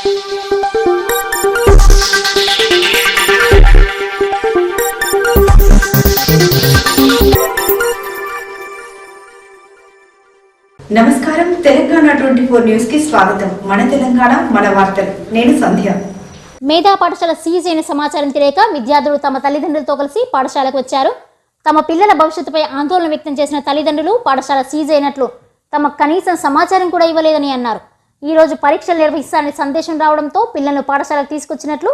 నమస్కారం. Telangana twenty four న్యూస్కి స్వాగతం. మన తెలంగాణ మన వార్తలు. నేను సంధ్య. మేధా పాఠశాల సీజ్ అయిన సమాచారం తెలియక విద్యార్థులు తమ తల్లిదండ్రులతో కలిసి పాఠశాలకు వచ్చారు. తమ పిల్లల భవిష్యత్తుపై ఆందోళన వ్యక్తం చేసిన తల్లిదండ్రులు పాఠశాల సీజ్ అయినట్లు తమ కనీసం సమాచారం కూడా ఇవ్వలేదని అన్నారు. ఈరోజు పరీక్షలు నిర్వహిస్తారని సందేశం రావడంతో పిల్లలను పాఠశాలకు తీసుకొచ్చినట్లు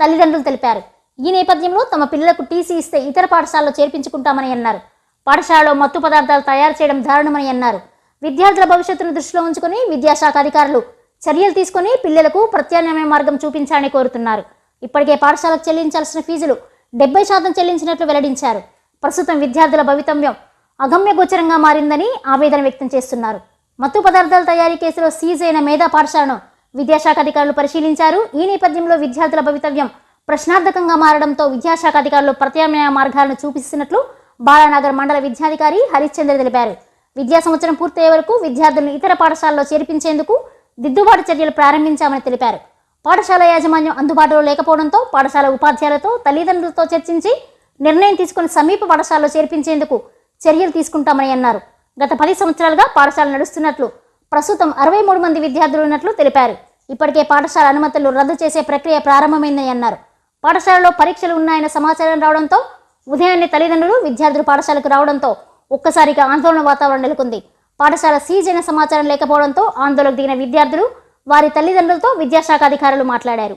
తల్లిదండ్రులు తెలిపారు. ఈ నేపథ్యంలో తమ పిల్లలకు టీసీ ఇస్తే ఇతర పాఠశాలలో చేర్పించుకుంటామని అన్నారు. పాఠశాలలో మత్తు పదార్థాలు తయారు చేయడం దారుణమని అన్నారు. విద్యార్థుల భవిష్యత్తును దృష్టిలో ఉంచుకుని విద్యాశాఖ అధికారులు చర్యలు తీసుకుని పిల్లలకు ప్రత్యామ్నాయ మార్గం చూపించాలని కోరుతున్నారు. ఇప్పటికే పాఠశాలకు చెల్లించాల్సిన ఫీజులు డెబ్బై శాతం చెల్లించినట్లు వెల్లడించారు. ప్రస్తుతం విద్యార్థుల భవితవ్యం అగమ్య గోచరంగా మారిందని ఆవేదన వ్యక్తం చేస్తున్నారు. మత్తు పదార్థాల తయారీ కేసులో సీజ్ అయిన మేధా పాఠశాలను విద్యాశాఖ అధికారులు పరిశీలించారు. ఈ నేపథ్యంలో విద్యార్థుల భవితవ్యం ప్రశ్నార్థకంగా మారడంతో విద్యాశాఖ అధికారులు ప్రత్యామ్నాయ మార్గాలను చూపిస్తున్నట్లు బాలానగర్ మండల విద్యాధికారి హరిశ్చంద్ర తెలిపారు. విద్యా సంవత్సరం పూర్తయ్యే వరకు విద్యార్థులను ఇతర పాఠశాలలో చేర్పించేందుకు దిద్దుబాటు చర్యలు ప్రారంభించామని తెలిపారు. పాఠశాల యాజమాన్యం అందుబాటులో లేకపోవడంతో పాఠశాల ఉపాధ్యాయులతో తల్లిదండ్రులతో చర్చించి నిర్ణయం తీసుకుని సమీప పాఠశాలలో చేర్పించేందుకు చర్యలు తీసుకుంటామని అన్నారు. గత పది సంవత్సరాలుగా పాఠశాల నడుస్తున్నట్లు ప్రస్తుతం అరవై మూడు మంది విద్యార్థులు ఉన్నట్లు తెలిపారు. ఇప్పటికే పాఠశాల అనుమతులు రద్దు చేసే ప్రక్రియ ప్రారంభమైందని అన్నారు పాఠశాలలో పరీక్షలు ఉన్నాయన్న సమాచారం రావడంతో ఉదయాన్నే తల్లిదండ్రులు విద్యార్థులు పాఠశాలకు రావడంతో ఒక్కసారిగా ఆందోళన వాతావరణం నెలకొంది. పాఠశాల సీజైన అయిన సమాచారం లేకపోవడంతో ఆందోళనకు దిగిన విద్యార్థులు వారి తల్లిదండ్రులతో విద్యాశాఖ అధికారులు మాట్లాడారు.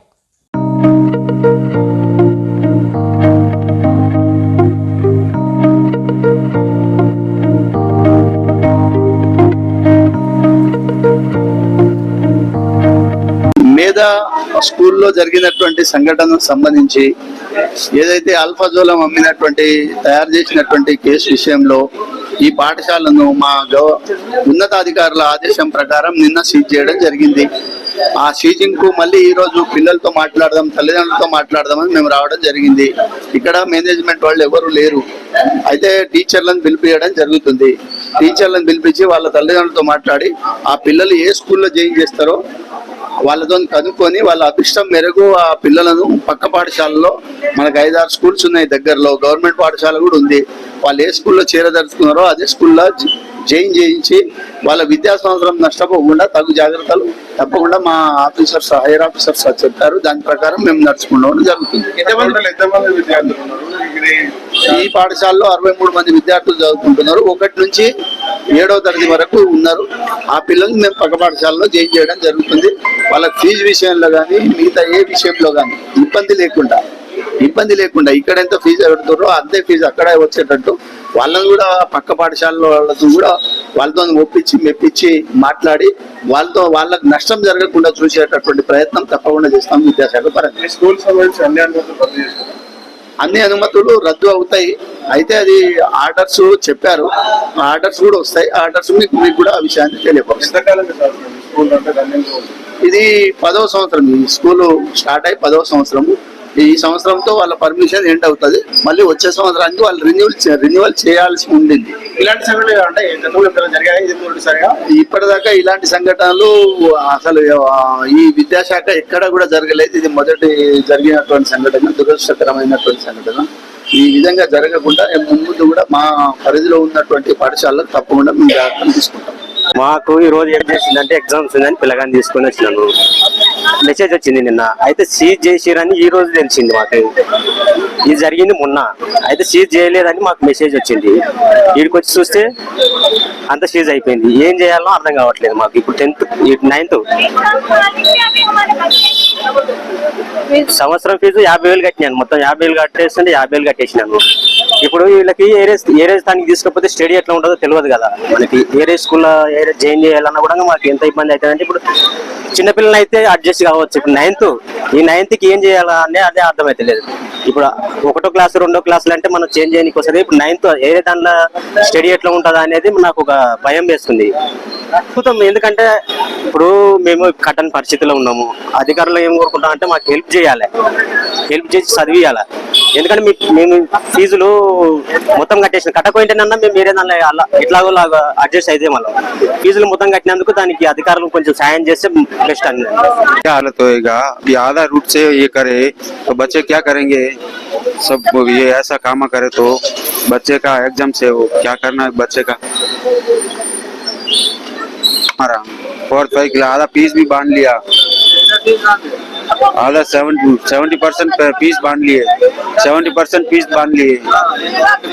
లేదా స్కూల్లో జరిగినటువంటి సంఘటనకు సంబంధించి ఏదైతే అల్ఫాజోలం అమ్మినటువంటి తయారు చేసినటువంటి కేసు విషయంలో ఈ పాఠశాలను మా గవ ఉన్నతాధికారుల ఆదేశం ప్రకారం నిన్న సీజ్ చేయడం జరిగింది. ఆ సీజింగ్కు మళ్ళీ ఈ రోజు పిల్లలతో మాట్లాడదాం తల్లిదండ్రులతో మాట్లాడదామని మేము రావడం జరిగింది. ఇక్కడ మేనేజ్మెంట్ వాళ్ళు ఎవరు లేరు. అయితే టీచర్లను పిలిపించడం జరుగుతుంది. టీచర్లను పిలిపించి వాళ్ళ తల్లిదండ్రులతో మాట్లాడి ఆ పిల్లలు ఏ స్కూల్లో జాయిన్ చేస్తారో వాళ్ళతో కనుక్కొని వాళ్ళ అదృష్టం మేరకు ఆ పిల్లలను పక్క పాఠశాలలో మనకు ఐదారు స్కూల్స్ ఉన్నాయి దగ్గరలో. గవర్నమెంట్ పాఠశాల కూడా ఉంది. వాళ్ళు ఏ స్కూల్లో చేరదలుచుకున్నారో అదే స్కూల్లో జాయిన్ చేయించి వాళ్ళ విద్యా సంవత్సరం నష్టపోకుండా తగు జాగ్రత్తలు తప్పకుండా మా ఆఫీసర్స్ హైయర్ ఆఫీసర్స్ చెప్పారు. దాని ప్రకారం మేము నడుచుకుంటాం జరుగుతుంది. ఈ పాఠశాలలో అరవై మూడు మంది విద్యార్థులు చదువుకుంటున్నారు. ఒకటి నుంచి ఏడవ తరగతి వరకు ఉన్నారు. ఆ పిల్లల్ని మేము పక్క పాఠశాలలో జాయిన్ చేయడం జరుగుతుంది. వాళ్ళ ఫీజు విషయంలో కానీ మిగతా ఏ విషయంలో కానీ ఇబ్బంది లేకుండా ఇబ్బంది లేకుండా ఇక్కడ ఎంత ఫీజు పెడుతారో అంతే ఫీజు అక్కడ వచ్చేటట్టు వాళ్ళని కూడా పక్క పాఠశాలలో వాళ్ళతో కూడా వాళ్ళతో ఒప్పించి మెప్పించి మాట్లాడి వాళ్ళతో వాళ్ళకి నష్టం జరగకుండా చూసేటటువంటి ప్రయత్నం తప్పకుండా చేస్తాం విద్యాశాఖ పరంగా. స్కూల్ అన్ని అనుమతులు రద్దు చేస్తారు అన్ని అనుమతులు రద్దు అవుతాయి. అయితే అది ఆర్డర్స్ చెప్పారు. ఆర్డర్స్ కూడా వస్తాయి. ఆర్డర్స్ మీకు మీకు కూడా ఆ విషయాన్ని రన్నింగ్ ఇది పదవ సంవత్సరం. ఈ స్కూల్ స్టార్ట్ అయ్యి పదవ సంవత్సరము. ఈ సంవత్సరంతో వాళ్ళ పర్మిషన్ ఎండ్ అవుతుంది. మళ్ళీ వచ్చే సంవత్సరానికి వాళ్ళు రెన్యువల్ రెన్యువల్ చేయాల్సి ఉండింది. ఇలాంటి సంఘటనలు అంటే జరిగాయి? ఇది మొదటిసారిగా ఇప్పటిదాకా ఇలాంటి సంఘటనలు అసలు ఈ విద్యాశాఖ ఎక్కడ కూడా జరగలేదు. ఇది మొదటి జరిగినటువంటి సంఘటన దురదృష్టకరమైనటువంటి సంఘటన. ఈ విధంగా జరగకుండా ముందు కూడా మా పరిధిలో ఉన్నటువంటి పాఠశాలకు తప్పకుండా మేము జాగ్రత్తలు తీసుకుంటాం. మాకు ఈ రోజు ఏం చేసిందంటే ఎగ్జామ్స్ ఉందని పిల్లగాని తీసుకొని వచ్చినాను మెసేజ్ వచ్చింది నిన్న. అయితే సీజ్ చేసిరని ఈ రోజు తెలిసింది మాకు. ఇది జరిగింది మొన్న. అయితే సీజ్ చేయలేదని మాకు మెసేజ్ వచ్చింది. వీడికి వచ్చి చూస్తే అంత సీజ్ అయిపోయింది. ఏం చేయాలో అర్థం కావట్లేదు మాకు. ఇప్పుడు టెన్త్ నైన్త్ సంవత్సరం ఫీజు యాభై వేలు కట్టినాను. మొత్తం యాభై వేలు కట్టేస్తుంటే యాభై వేలు కట్టేసినాను. ఇప్పుడు వీళ్ళకి ఏరే ఏరే స్థానికి తీసుకపోతే స్టడీ ఎట్లా ఉంటుందో తెలియదు కదా. మనకి ఏరే స్కూల్లో ఏరే జాయిన్ చేయాలన్నా కూడా మాకు ఎంత ఇబ్బంది అవుతుందంటే ఇప్పుడు చిన్నపిల్లలు అయితే అడ్జస్ట్ కావచ్చు. ఇప్పుడు నైన్త్ ఈ నైన్త్కి ఏం చేయాలా అనే అదే అర్థమైతలేదు ఇప్పుడు ఒకటో క్లాస్ రెండో క్లాసులు అంటే మనం చేంజ్ చేయడానికి వస్తుంది. ఇప్పుడు నైన్త్ ఏ దాంట్లో స్టడీ ఎట్లా ఉంటుందా అనేది నాకు ఒక భయం వేస్తుంది. అద్భుతం. ఎందుకంటే ఇప్పుడు మేము కట్టని పరిస్థితిలో ఉన్నాము. అధికారులు ఏం కోరుకుంటాం అంటే మాకు హెల్ప్ చేయాలి. హెల్ప్ చేసి చదివియాలి. ఎందుకంటే మీ- మేము ఫీజులు మొత్తం కట్టేసిన కట్టకపోయింటేనన్నా మేము వేరే దానిలో అలా ఎట్లాగో లాగా అడ్జస్ట్ అయితే మళ్ళీ ఫీజులు మొత్తం కట్టినందుకు దానికి అధికారులు కొంచెం సాయం చేస్తే బెస్ట్ అండి क्या हालत होएगा ये आधा रूट से ये करे तो बच्चे क्या करेंगे सब ये ऐसा काम करे तो बच्चे का एग्जाम से वो क्या करना है बच्चे का हमारा फोर्थ फाइव के लिए आधा फीस भी बांध लिया आधा सेवेंटी सेवेंटी परसेंट फीस बांध लिए सेवेंटी परसेंट फीस बांध लिए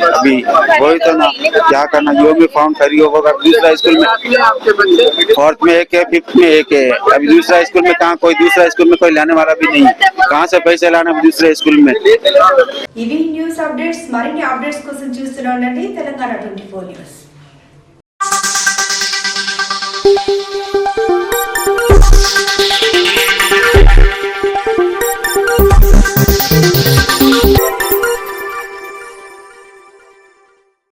अभी वही तो ना क्या करना जो भी फॉर्म खरी होगा दूसरा स्कूल में फोर्थ में एक है फिफ्थ में एक है अभी दूसरा स्कूल में कहाँ कोई दूसरा स्कूल में कोई लाने वाला भी नहीं है कहाँ से पैसे लाना अभी दूसरे स्कूल में ఇవి న్యూస్ అప్డేట్స్ మరిన్ని అప్డేట్స్ కోసం చూస్తూనే ఉండండి తెలంగాణ ట్వంటీ ఫోర్ న్యూస్